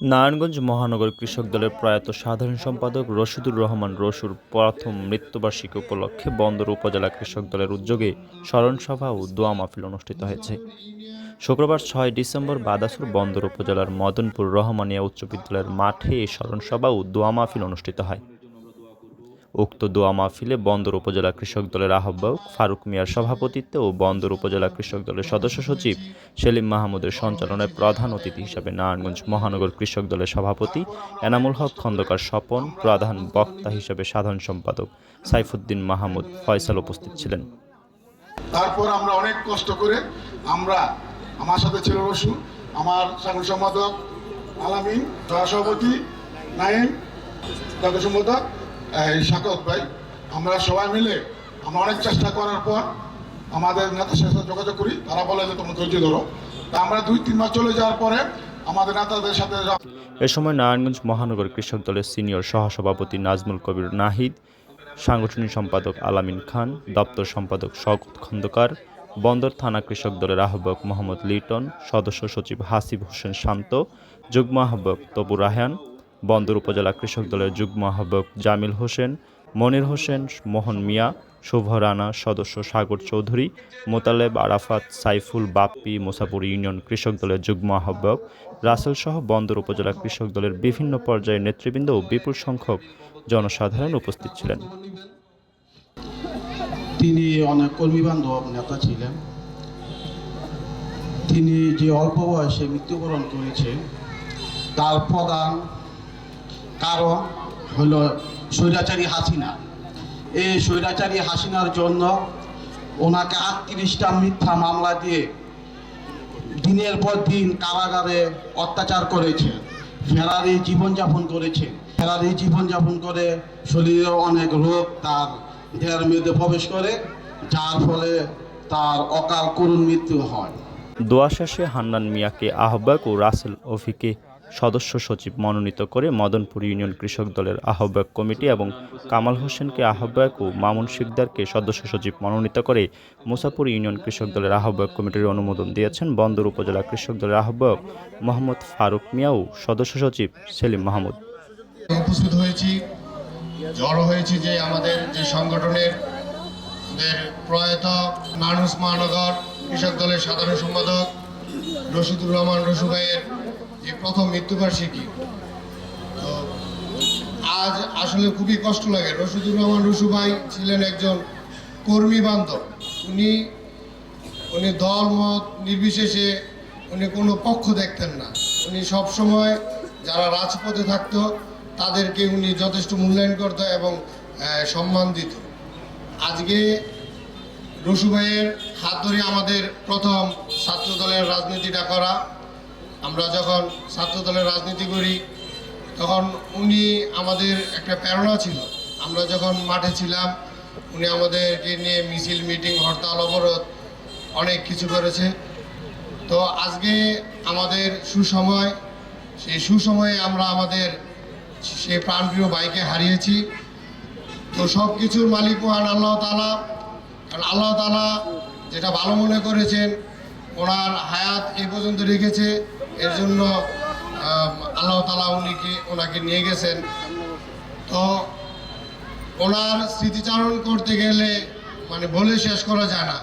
নারায়ণগঞ্জ মহানগর কৃষক দলের প্রয়াত সাধারণ সম্পাদক রশিদুর রহমান রসুর প্রথম মৃত্যুবার্ষিকী উপলক্ষে বন্দর উপজেলা কৃষক দলের উদ্যোগে স্মরণসভা ও দোয়া মাহফিল অনুষ্ঠিত হয়েছে। শুক্রবার ছয় ডিসেম্বর বাদাসুর বন্দর উপজেলার মদনপুর রহমানিয়া উচ্চ বিদ্যালয়ের মাঠে এই স্মরণসভা ও দোয়া মাহফিল অনুষ্ঠিত হয়। উক্ত দোয়া মাহফিলে বন্দর উপজেলা কৃষক দলের আহ্বায়ক ফারুক মিয়ার সভাপতিত্বে ও বন্দর উপজেলা কৃষক দলের সদস্য সচিব সেলিম মাহমুদের সঞ্চালনায় প্রধান অতিথি হিসাবে নারায়ণগঞ্জ মহানগর কৃষক দলের সভাপতি এনামুল হক খন্দকার স্বপন প্রধান বক্তা হিসেবে সাধারণ সম্পাদক সাইফুদ্দিন মাহমুদ ফয়সাল উপস্থিত ছিলেন। তারপর আমরা অনেক কষ্ট করে আমরা, আমার সাথে ছিল রসু আমার সাংগঠনিক সম্পাদক আলামিন, সহসভাপতি নাইম সম্পাদক শাকত ভাই। আমরা সবাই মিলে আমরা অনেক চেষ্টা করার পর আমাদের নেতার সাথে যোগাযোগ করি, তারা বলে যে তোমরা ধৈর্য ধরো। তা আমরা দুই, তিন মাস চলে যাওয়ার পরে আমাদের নেতাদের সাথে এ সময় নারায়ণগঞ্জ মহানগর কৃষক দলের সিনিয়র সহসভাপতি নাজমুল কবির নাহিদ, সাংগঠনিক সম্পাদক আলামিন খান, দপ্তর সম্পাদক শওকত খন্দকার, বন্দর থানা কৃষক দলের আহ্বায়ক মোহাম্মদ লিটন, সদস্য সচিব হাসিব হোসেন শান্ত, যুগ্ম আহ্বায়ক তবু রাহান বন্দর উপজেলা কৃষক দলের যুগ্ম আহ্বায়ক জামিল হোসেন, মনির হোসেন, মোহন মিয়া, শুভ রানা, সদস্য সাগর চৌধুরী, মোতালেব আরাফাত, সাইফুল বাপ্পি, মোসাপুর ইউনিয়ন কৃষক দলের যুগ্ম আহ্বায়ক, রাসেল সহ বন্দর উপজেলা কৃষক দলের বিভিন্ন পর্যায়ের নেতৃবৃন্দ ও বিপুল সংখ্যক জনসাধারণ উপস্থিত ছিলেন। তিনি অনেক কর্মীবান্ধব, নেতা ছিলেন। তিনি যে অল্প বয়সে মৃত্যুবরণ করেছে, তার প্রধান কারণ হলো স্বৈরাচারী হাসিনা। এই স্বৈরাচারী হাসিনার জন্য ওনাকে আটত্রিশটা মিথ্যা মামলা দিয়ে দিনের পর দিন কারাগারে অত্যাচার করেছে, ফেরারি জীবনযাপন করেছে। ফেরারি জীবনযাপন করে শরীরে অনেক রোগ তার দেহের মধ্যে প্রবেশ করে, যার ফলে তার অকাল করুণ মৃত্যু হয়। দোয়া শেষে হান্নান মিয়াকে আহ্বায়ক ও রাসেল অফিকে সদস্য সচিব মনোনীত করে মদনপুর ইউনিয়ন কৃষক দলের আহ্বায়ক কমিটি এবং কামাল হোসেনকে আহ্বায়ক ও মামুন শিকদারকে সদস্য সচিব মনোনীত করে মুসাপুর ইউনিয়ন কৃষক দলের আহ্বায়ক কমিটির অনুমোদন দিয়েছেন বন্দর উপজেলা কৃষক দলের আহ্বায়ক মোহাম্মদ ফারুক মিয়া ও সদস্য সচিব সেলিম মাহমুদ। উপস্থিত হয়েছি, জড়ো হয়েছি যে আমাদের যে সংগঠনের প্রয়াত মানুষ মহানগর কৃষক দলের সাধারণ সম্পাদক রশিদুর রহমান রসু ভাইয়ের যে প্রথম মৃত্যুবার্ষিকী। তো আজ আসলে খুবই কষ্ট লাগে। রশিদুর রহমান রসু ভাই ছিলেন একজন কর্মী বান্ধব। উনি উনি দল মত নির্বিশেষে উনি কোনো পক্ষ দেখতেন না। উনি সব সময় যারা রাজপথে থাকতো, তাদেরকে উনি যথেষ্ট মূল্যায়ন করত এবং সম্মান দিত। আজকে রসু ভাইয়ের হাত ধরে আমাদের প্রথম ছাত্র দলের রাজনীতিটা করা আমরা যখন ছাত্র দলের রাজনীতি করি, তখন উনি আমাদের একটা প্রেরণা ছিল। আমরা যখন মাঠে ছিলাম, উনি আমাদেরকে নিয়ে মিছিল, মিটিং, হরতাল, অবরোধ অনেক কিছু করেছে। তো আজকে আমাদের সুসময়, সেই সুসময়ে আমরা আমাদের সেই প্রাণপ্রিয় বাইকে হারিয়েছি। তো সব কিছুর মালিক মহান আল্লাহ তালা কারণ আল্লাহ তালা যেটা ভালো মনে করেছেন, ওনার হায়াত এই পর্যন্ত রেখেছে। এর জন্য আল্লাহ তালা উনিকে, ওনাকে নিয়ে গেছেন। তো ওনার স্মৃতিচারণ করতে গেলে মানে বলে শেষ করা যায় না।